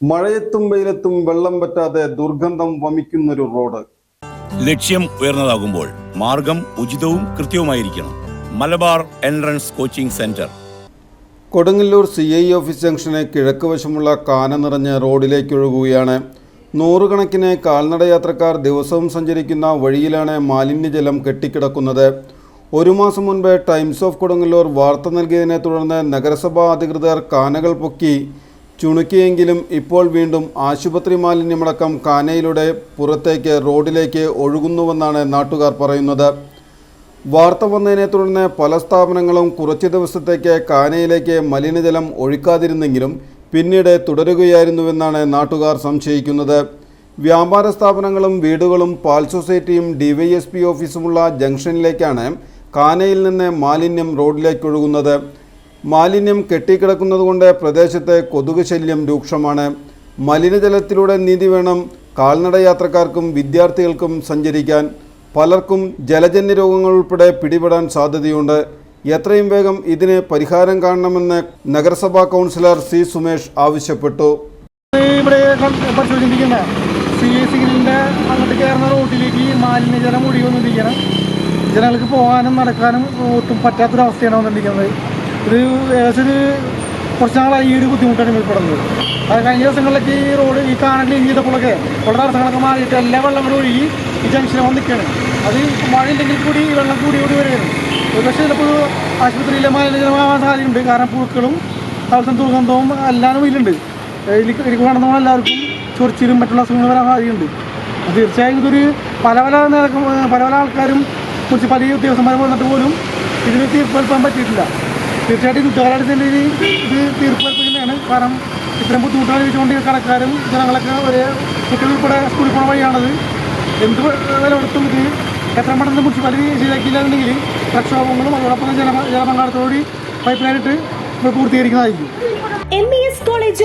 മഴയത്തും വെയിലത്തും വെള്ളം പറ്റാതെ ദുർഗന്ധം വമിക്കുന്നൊരു റോഡ്. ലക്ഷ്യം ഉയർന്നതാകുമ്പോൾ മാർഗം ഉചിതവും കൃത്യവുമായിരിക്കണം. Malabar entrance coaching centre. Kodungallur C I office junction കിഴക്ക് വശമുള്ള കാന നിറഞ്ഞ റോഡിലേക്ക് ഒഴുകുകയാണ് നൂറുകണക്കിന് കാൽനടയാത്രക്കാർ ദിവസവും സഞ്ചരിക്കുന്ന വഴിയിലാണ് മാലിന്യജലം കെട്ടിക്കിടക്കുന്നത്. ഒരു മാസം മുൻപ് ടൈംസ് ഓഫ് കൊടുങ്ങല്ലൂർ വാർത്ത നൽകിയതിനെ തുടർന്ന് നഗരസഭാ അധികൃതർ കാനകൾ പൊക്കി ചുണുക്കിയെങ്കിലും ഇപ്പോൾ വീണ്ടും ആശുപത്രി മാലിന്യമടക്കം കാനയിലൂടെ പുറത്തേക്ക് റോഡിലേക്ക് ഒഴുകുന്നുവെന്നാണ് നാട്ടുകാർ പറയുന്നത്. വാർത്ത വന്നതിനെ തുടർന്ന് പല സ്ഥാപനങ്ങളും കുറച്ച് ദിവസത്തേക്ക് കാനയിലേക്ക് മലിനജലം ഒഴിക്കാതിരുന്നെങ്കിലും പിന്നീട് തുടരുകയായിരുന്നുവെന്നാണ് നാട്ടുകാർ സംശയിക്കുന്നത്. വ്യാപാര സ്ഥാപനങ്ങളും വീടുകളും പാൽ സൊസൈറ്റിയും ഡിവൈഎസ്പി ഓഫീസുമുള്ള ജംഗ്ഷനിലേക്കാണ് കാനയിൽ നിന്ന് മാലിന്യം റോഡിലേക്ക് ഒഴുകുന്നത്. മാലിന്യം കെട്ടിക്കിടക്കുന്നതുകൊണ്ട് പ്രദേശത്തെ കൊതുക് ശല്യം രൂക്ഷമാണ്. മലിനജലത്തിലൂടെ നീതി വേണം കാൽനടയാത്രക്കാർക്കും വിദ്യാർത്ഥികൾക്കും സഞ്ചരിക്കാൻ. പലർക്കും ജലജന്യ രോഗങ്ങൾ ഉൾപ്പെടെ പിടിപെടാൻ സാധ്യതയുണ്ട്. എത്രയും വേഗം ഇതിന് പരിഹാരം കാണണമെന്ന് നഗരസഭാ കൗൺസിലർ സി സുമേഷ് ആവശ്യപ്പെട്ടു. ഇവിടെ അങ്ങോട്ട് റോഡിലേക്ക് മാലിന്യജലം ഒഴുകിക്കൊണ്ടിരിക്കണം ജനങ്ങൾക്ക് പോകാനും നടക്കാനും ഒട്ടും പറ്റാത്തൊരവസ്ഥയാണ് വന്നിരിക്കുന്നത് ഇത് ഏകദേശം ഒരു കുറച്ച് നാളായി ഈ ഒരു ബുദ്ധിമുട്ടാണ് അനുഭവപ്പെടുന്നത് അത് കഴിഞ്ഞ ദിവസങ്ങളിലൊക്കെ ഈ റോഡ് ഈ കാണലിൽ ഇഞ്ഞിട്ടപ്പോഴൊക്കെ വളരെ തടസ്സങ്ങളൊക്കെ മാറിയിട്ട് എല്ലാ വെള്ളങ്ങളും ഒഴുകി ഈ ജംഗ്ഷനിൽ വന്ന് നിൽക്കുകയാണ് അത് മഴയില്ലെങ്കിൽ കൂടി ഈ വെള്ളം കൂടി കൂടി വരികയാണ് ഒരു പക്ഷേ ചിലപ്പോൾ ആശുപത്രിയിലെ മാലിന്യജലമാവാൻ സാധ്യതയുണ്ട്. കാരണം പുഴുക്കളും അതുപോലെ ദുർഗന്ധവും എല്ലാം ഇതിലുണ്ട്. എനിക്ക് എനിക്ക് നടന്നപ്പോൾ എല്ലാവർക്കും ചൊറിച്ചിലും മറ്റുള്ള അസുഖങ്ങൾ വരാൻ സാധ്യതയുണ്ട്. തീർച്ചയായും ഇതൊരു പല പല പല പല ആൾക്കാരും പല ഉദ്യോഗസ്ഥന്മാർ വന്നിട്ട് പോലും ഇതിന് തീർപ്പേൽപ്പാൻ പറ്റിയിട്ടില്ല. തീർച്ചയായിട്ടും കുറ്റകാലത്തിന് ഇത് തീർപ്പുവരുത്തുകയാണ് കാരണം ഇത്തരം ബുദ്ധിമുട്ടുകൾ അനുഭവിച്ചുകൊണ്ട് കടക്കാരും ജനങ്ങളൊക്കെ ഒരേ കുട്ടികൾ ഉൾപ്പെടെ സ്കൂളിൽ പോണ വഴിയാണത്. എന്ത് വില കൊടുത്തും ഇത് എത്ര പെട്ടെന്ന് മുനിസിപ്പാലിറ്റി ശരിയാക്കിയില്ല എന്നുണ്ടെങ്കിൽ പ്രക്ഷോഭങ്ങളും അതോടൊപ്പം ജന ജനപങ്കാളത്തോടുകൂടി പൈപ്പ് ലൈനിട്ട് പൂർത്തീകരിക്കുന്നതായിരിക്കും.